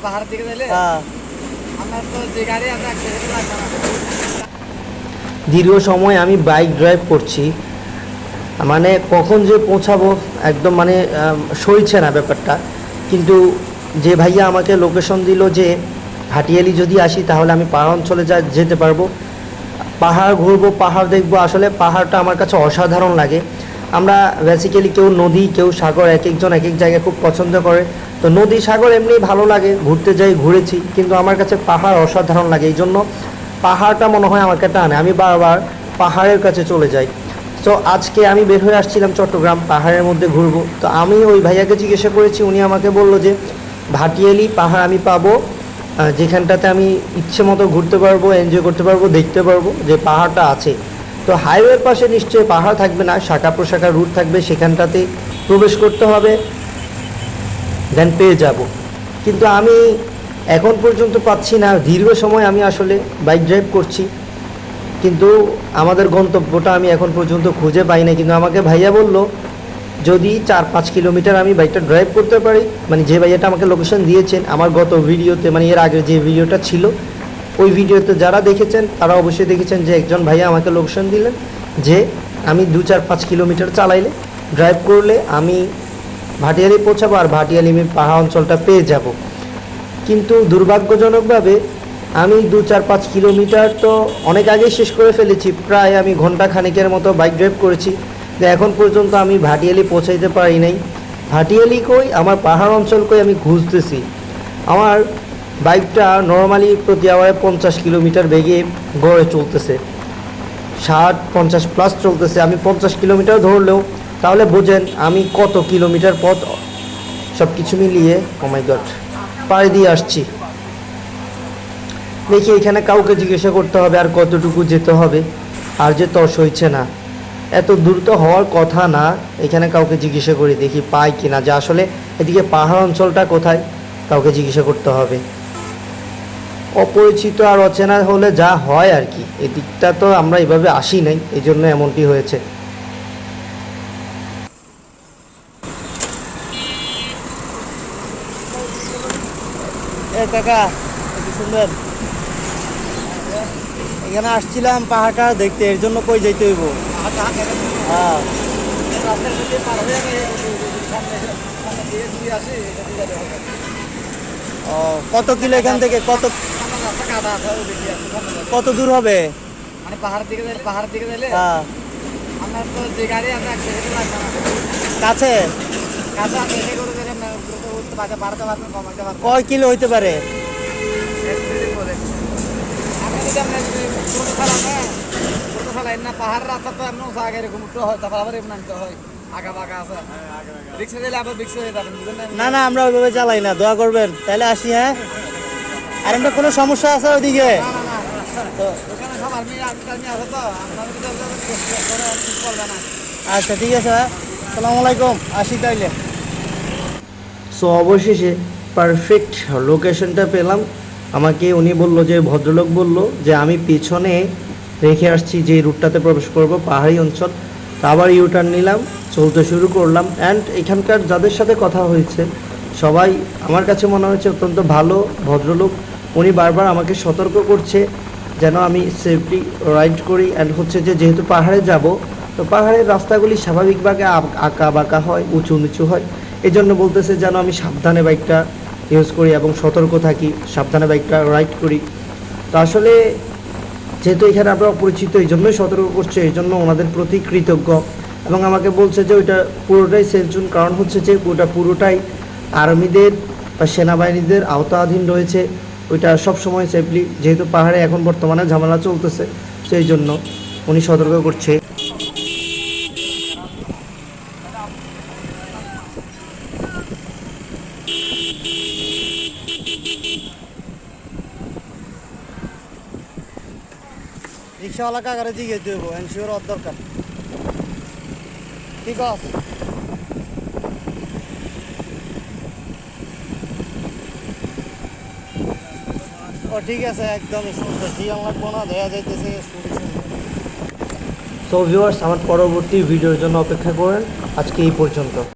পাহাড় দিকে গেলে হ্যাঁ। তো যে গাড়ি আমরা দীর্ঘ সময় আমি বাইক ড্রাইভ করছি। মানে কখন যে পৌঁছাবো একদম মানে সইছে না ব্যাপারটা। কিন্তু যে ভাইয়া আমাকে লোকেশন দিল যে হাটিয়ালি যদি আসি তাহলে আমি পাহাড় অঞ্চলে যা যেতে পারব। পাহাড় ঘুরবো পাহাড় দেখব। আসলে পাহাড়টা আমার কাছে অসাধারণ লাগে। আমরা বেসিক্যালি কেউ নদী, কেউ সাগর, এক একজন এক এক জায়গায় খুব পছন্দ করে। তো নদী, সাগর এমনি ভালো লাগে, ঘুরতে যাই, ঘুরেছি, কিন্তু আমার কাছে পাহাড় অসাধারণ লাগে। এই জন্য পাহাড়টা মনে হয় আমাকে টানে। আমি বারবার পাহাড়ের কাছে চলে যাই। তো আজকে আমি বের হয়ে আসছিলাম চট্টগ্রাম, পাহাড়ের মধ্যে ঘুরবো। তো আমি ওই ভাইয়াকে জিজ্ঞাসা করেছি, উনি আমাকে বলল যে, ভাটিয়ালি পাহাড় আমি পাবো যেখানটাতে আমি ইচ্ছে মতো ঘুরতে পারব এনজয় করতে পারব, দেখতে পারব যে পাহাড়টা আছে। তো হাইওয়ের পাশে নিশ্চয়ই পাহাড় থাকবে না, শাখা প্রশাখা রুট থাকবে, সেখানটাতে প্রবেশ করতে হবে দেন পেয়ে যাব। কিন্তু আমি এখন পর্যন্ত পাচ্ছি না, দীর্ঘ সময় আমি আসলে বাইক ড্রাইভ করছি। কিন্তু আমাদের গন্তব্যটা আমি এখন পর্যন্ত খুঁজে পাই না কিন্তু আমাকে ভাইয়া বলল, যদি চার পাঁচ কিলোমিটার আমি বাইকটা ড্রাইভ করতে পারি মানে যে ভাইয়াটা আমাকে লোকেশন দিয়েছেন, আমার গত ভিডিওতে মানে এর আগে যে ভিডিওটা ছিল ওই ভিডিওতে যারা দেখেছেন, তারা অবশ্যই দেখেছেন যে একজন ভাইয়া আমাকে লোকেশন দিলেন যে আমি দু চার পাঁচ কিলোমিটার চালাইলে ড্রাইভ করলে আমি ভাটিয়ালি পৌঁছাবো আর ভাটিয়ালি আমি পাহাড় অঞ্চলটা পেয়ে যাব। কিন্তু দুর্ভাগ্যজনকভাবে আমি দু চার পাঁচ কিলোমিটার তো অনেক আগেই শেষ করে ফেলেছি, প্রায় আমি ঘণ্টা খানেকের মতো বাইক ড্রাইভ করেছি। তো এখন পর্যন্ত আমি ভাটিয়ালি পৌঁছাইতে পারি নাই। ভাটিয়ালি কই? আমার পাহাড় অঞ্চল কই আমি খুঁজতেছি। আমার বাইকটা নর্মালি প্রতি আওয়ারে পঞ্চাশ কিলোমিটার বেগে গড়ে চলতেছে। ষাট, পঞ্চাশ প্লাস চলতেছে। আমি পঞ্চাশ কিলোমিটার ধরলেও তাহলে বোঝেন আমি কত কিলোমিটার পথ সব কিছু মিলিয়ে কমাই গট পাড়ি দিয়ে আসছি। দেখি এখানে কাউকে জিজ্ঞাসা করতে হবে আর কতটুকু যেতে হবে, আর যে তস হইছে না। এত দূর তো হওয়ার কথা না, এখানে কাউকে জিজ্ঞাসা করি, দেখি পাই কি না যে আসলে এদিকে পাহাড় অঞ্চলটা কোথায়, কাউকে জিজ্ঞাসা করতে হবে। অপরিচিত আর অচেনা হলে যা হয় আর কি। এদিকটা তো আমরা এভাবে আসি নাই এই জন্য এমনটি হয়েছে। কাকা সুন্দর এখানে আসছিলাম পাহাড়টা দেখতে, এর জন্য কই যাইতে হইব? হ্যাঁ। কত কিলো এখান থেকে? কত আমার। কত দূর হবে? মানে পাহাড় দিকে গেলে পাহাড় দিকে গেলে হ্যাঁ। আমার তো যে গাড়ি আমরা এক সেকেন্ড কাছে? কাছে আমি এসে করে গেলে উঠতে পারতে বাড়াতে পারবেন কমাতে পারবেন কয় কিলো হইতে পারে? আমরা না পাহাড় রাস্তা তো এমন আগে এরকম উঠতে হয় তারপর আবার এমন আনতে হয়। হয়ে? না না আমরা ওইভাবে চালাই না দোয়া করবেন। তাহলে আসি হ্যাঁ? আর এমনি কোনো সমস্যা আছে ওইদিকে? আচ্ছা ঠিক আছে হ্যাঁ সালামু আলাইকুম আসি তাইলে। সো অবশেষে পারফেক্ট লোকেশনটা পেলাম। আমাকে উনি বলল যে ভদ্রলোক বলল যে আমি পিছনে রেখে আসছি যে রুটটাতে প্রবেশ করব পাহাড়ি অঞ্চল। তা আবার ইউটার্ন নিলাম চলতে শুরু করলাম। অ্যান্ড এখানকার যাদের সাথে কথা হয়েছে সবাই আমার কাছে মনে হয়েছে অত্যন্ত ভালো ভদ্রলোক। উনি বারবার আমাকে সতর্ক করছে যেন আমি সেফলি রাইড করি অ্যান্ড হচ্ছে যে যেহেতু পাহাড়ে যাব, তো পাহাড়ের রাস্তাগুলি স্বাভাবিকভাবে আঁকা বাঁকা হয়, উঁচু নিচু হয়। এই জন্য বলতেছে যেন আমি সাবধানে বাইকটা ইউজ করি এবং সতর্ক থাকি, সাবধানে বাইকটা রাইড করি। তো আসলে যেহেতু এখানে আমরা অপরিচিত এই জন্যই সতর্ক করছে এই জন্য ওনাদের প্রতি কৃতজ্ঞ এবং আমাকে বলছে যে ওইটা পুরোটাই সেফ জোন কারণ হচ্ছে যে ওটা পুরোটাই আর্মিদের বা সেনাবাহিনীদের আওতাধীন রয়েছে। ওইটা সব সময় সেফলি যেহেতু পাহাড়ে এখন বর্তমানে ঝামেলা চলতেছে, সেই জন্য উনি সতর্ক করছে। রিক্সাওয়ালা কাকারে জিজ্ঞেস দেবো এনশিওর ওর দরকার। ঠিক আছে ও, ঠিক আছে দেয়া যাইতেছে সো আমার পরবর্তী ভিডিওর জন্য অপেক্ষা করেন। আজকে এই পর্যন্ত।